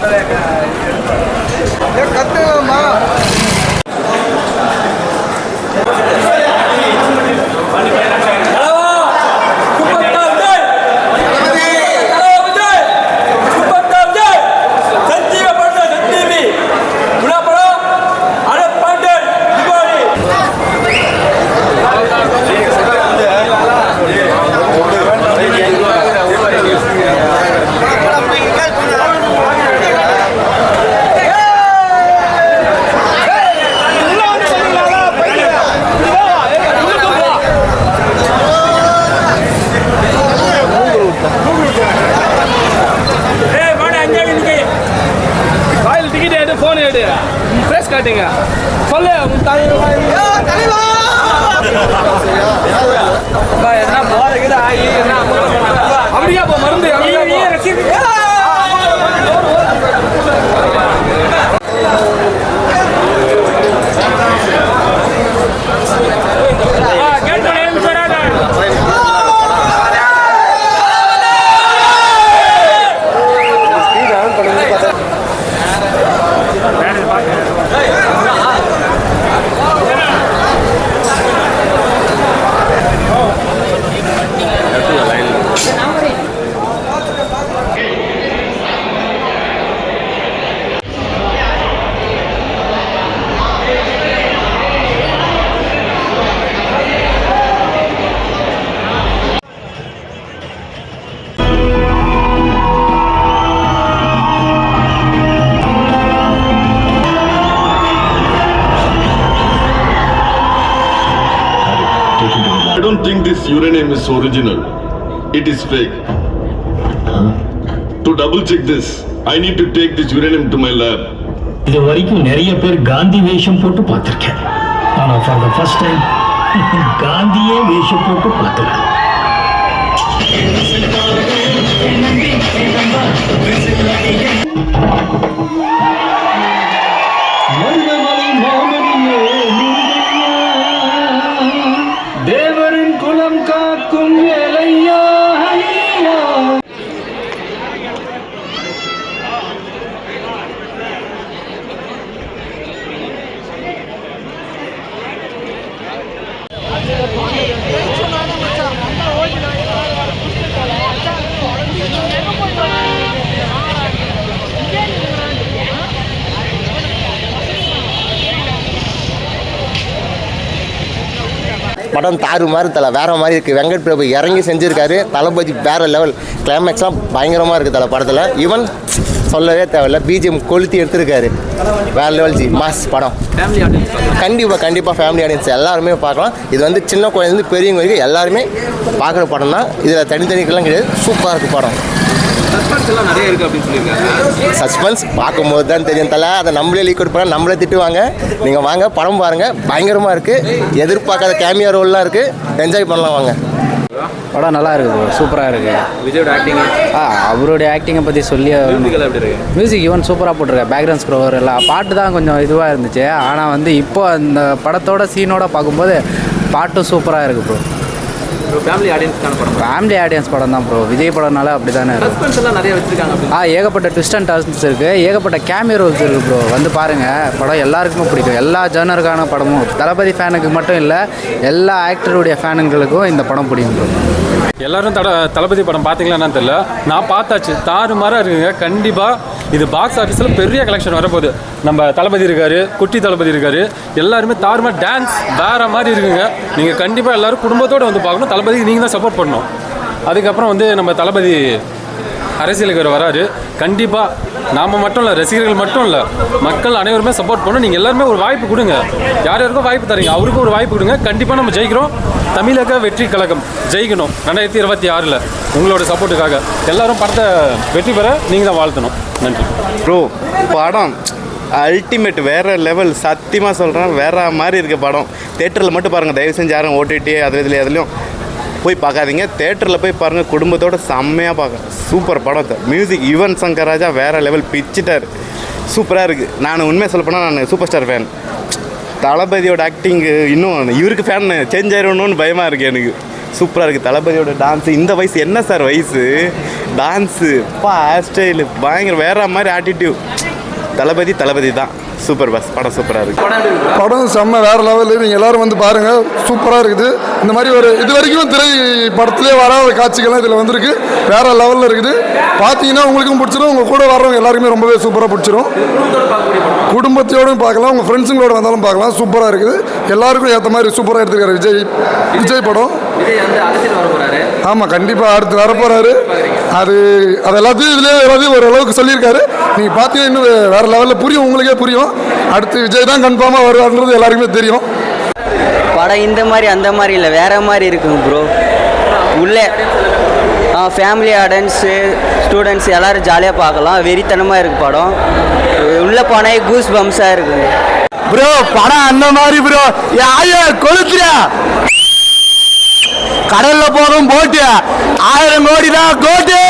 flycam. Ticket எடு. Face காட்டுங்க. சொல்லு உன் தலைவர் என்ன போறதுக்கு ஆகி என்ன அப்படியா போ மருந்து அப்படியா don't think this uranium is original. It is fake. To double check this, I need to take this uranium to my lab. இது வரைக்கும் நிறைய பேர் காந்தி வேஷம் போட்டு பார்த்துருக்கேன் ஆனால் ஃபார் த ஃபர்ஸ்ட் டைம் காந்தியே வேஷம் போட்டு பார்க்கல you. படம் தாறு மாதிரி தலை வேற மாதிரி இருக்குது வெங்கட் பிரபு இறங்கி செஞ்சுருக்காரு. தளபதி வேற லெவல் கிளைமேக்ஸ்லாம் பயங்கரமாக இருக்குது தலை படத்தில். ஈவன் சொல்லவே தேவையில்ல பிஜிஎம் கொளுத்தி எடுத்திருக்காரு. வேற லெவல் ஜி மாஸ் படம். கண்டிப்பாக கண்டிப்பாக ஃபேமிலி ஆடியன்ஸ் எல்லாருமே பார்க்கலாம். இது வந்து சின்ன குழந்தைலேருந்து பெரியவங்க வரைக்கும் எல்லாருமே பார்க்குற படம் தான் இதில் தனித்தனிக்கெல்லாம் கிடையாது. சூப்பராக இருக்குது படம். நிறைய இருக்கு அப்படின்னு சொல்லியிருக்காங்க. சஸ்பென்ஸ் பார்க்கும்போது தான் தெரியும் தலை. அதை நம்மளே லீக் கொடுப்பாங்க நம்மளே திட்டுவாங்க. நீங்கள் வாங்க படம் பாருங்கள் பயங்கரமாக இருக்குது எதிர்பார்க்காத கேமியா ரோல்லாம் இருக்குது என்ஜாய் பண்ணலாம் வாங்க. படம் நல்லா இருக்குது ப்ரோ சூப்பராக இருக்குது விஜயோட ஆக்டிங் ஆ? அவருடைய ஆக்டிங்கை பற்றி சொல்லி மியூசிக் ஈவன் சூப்பராக போட்டிருக்காரு. பேக்ரவுண்ட் ஸ்க்ரோவர் எல்லாம். பாட்டு தான் கொஞ்சம் இதுவாக இருந்துச்சு. ஆனால் வந்து இப்போ அந்த படத்தோட சீனோட பார்க்கும்போது பாட்டும் சூப்பராக இருக்குது ப்ரோ ஃபேமிலி ஆடியன்ஸ்க்கான படம். ஃபேமிலி ஆடியன்ஸ் படம் தான் ப்ரோ விஜய் படம்னால அப்படி தானே எல்லாம் நிறைய வச்சிருக்காங்க ஆ ஏகப்பட்ட ட்விஸ்ட் அண்ட் டர்ன்ஸ் இருக்குது ஏகப்பட்ட கேமியோ ரோல்ஸ் இருக்குது ப்ரோ வந்து பாருங்கள் படம் எல்லாருக்குமே பிடிக்கும். எல்லா ஜனருக்கான படமும் தளபதி ஃபேனுக்கு மட்டும் இல்லை எல்லா ஆக்டருடைய ஃபேனுங்களுக்கும் இந்த படம் பிடிக்கும் ப்ரோ எல்லாரும் தட தளபதி படம் பார்த்தீங்களான்னு தெரியல. நான் பார்த்தாச்சு. தாறு மாறாக இருக்குங்க. கண்டிப்பாக இது பாக்ஸ் ஆஃபீஸில் பெரிய கலெக்ஷன் வரப்போகுது. நம்ம தளபதி இருக்காரு குட்டி தளபதி இருக்காரு. எல்லாருமே தாறுமாற டான்ஸ் வேற மாதிரி இருக்குங்க. நீங்கள் கண்டிப்பாக எல்லாரும் குடும்பத்தோடு வந்து பார்க்கணும். தளபதிக்கு நீங்கள் தான் சப்போர்ட் பண்ணணும். அதுக்கப்புறம் வந்து நம்ம தளபதி அரசியலுக்கு அவர் வராரு. கண்டிப்பாக நாம் மட்டும் இல்லை ரசிகர்கள் மட்டும் இல்லை மக்கள் அனைவருமே சப்போர்ட் பண்ணணும் நீங்கள் எல்லாருமே ஒரு வாய்ப்பு கொடுங்க. யார் யாருக்கும் வாய்ப்பு தரீங்க அவருக்கும் ஒரு வாய்ப்பு கொடுங்க. கண்டிப்பாக நம்ம ஜெயிக்கிறோம். தமிழக வெற்றி கழகம் ஜெயிக்கணும் ரெண்டாயிரத்தி இருபத்தி ஆறில். உங்களோட சப்போர்ட்டுக்காக எல்லாரும் படத்தை வெற்றி பெற நீங்கள் தான் வாழ்த்தணும். நன்றி. ப்ரோ படம் அல்டிமேட் வேற லெவல் சத்தியமாக சொல்கிறேன் வேற மாதிரி இருக்க படம். தேட்டரில் மட்டும் பாருங்கள் தயவு செஞ்சு யாரும் ஓடிடி அது இதில் எதுலையும் போய் பார்க்காதீங்க. தேட்டரில் போய் பாருங்கள் குடும்பத்தோட செம்மையாக பார்க்க. சூப்பர் படம் மியூசிக் யுவன் சங்கர் ராஜா வேறு லெவல் பிச்சுட்டார். சூப்பராக இருக்குது நான் உண்மையை சொல்லப்போனால் நான் சூப்பர் ஸ்டார் ஃபேன் தளபதியோட ஆக்டிங்கு இன்னும் இவருக்கு ஃபேன் சேஞ்ச் ஆயிடணும்னு பயமாக இருக்குது எனக்கு. சூப்பராக இருக்குது தளபதியோட டான்ஸு இந்த வயசு என்ன சார் வயசு? டான்ஸு பா ஹேர் ஸ்டைலு பயங்கர வேற மாதிரி ஆட்டிடியூட் தளபதி தளபதி தான். சூப்பர் பஸ் படம் சூப்பராக இருக்குது படம் செம்ம வேற லெவலு நீங்கள் எல்லாரும் வந்து பாருங்க சூப்பராக இருக்குது. இந்த மாதிரி ஒரு இது வரைக்கும் திரை படத்திலே வராத காட்சிகள்லாம் இதில் வந்திருக்கு. வேற லெவலில் இருக்குது. பார்த்தீங்கன்னா உங்களுக்கும் பிடிச்சிரும் உங்கள் கூட வர்றவங்க எல்லாருக்குமே ரொம்பவே சூப்பராக பிடிச்சிரும். குடும்பத்தையோடும் பார்க்கலாம் உங்கள் ஃப்ரெண்ட்ஸுங்களோட வந்தாலும் பார்க்கலாம். சூப்பராக இருக்குது. எல்லாருக்கும் ஏற்ற மாதிரி சூப்பராக எடுத்துருக்காரு விஜய். விஜய் படம். ஆமாம் கண்டிப்பாக அடுத்து வரப்போகிறாரு அது அது எல்லாத்தையும் இதுலேயே எல்லாத்தையும் ஓரளவுக்கு சொல்லியிருக்காரு. நீங்கள் பார்த்தீங்கன்னா இன்னும் வேறு லெவலில் புரியும் உங்களுக்கே புரியும். அடுத்து விஜய் தான் கன்ஃபார்மாக வருவார்ன்றது எல்லாருக்குமே தெரியும். படம் இந்த மாதிரி அந்த மாதிரி இல்லை வேற மாதிரி இருக்குங்க ப்ரோ உள்ளே ஃபேமிலி ஆடன்ஸு ஸ்டூடெண்ட்ஸ் எல்லோரும் ஜாலியாக பார்க்கலாம். வெறித்தனமாக இருக்கு படம். உள்ளே போனால் கூஸ் பம்ஸாக இருக்குங்க ப்ரோ படம் அந்த மாதிரி ப்ரோ ஆயா கொளுத்துறியா? கடல்ல போகும் போட்டு. ஆயிரம் கோடி தான் கோட்டு.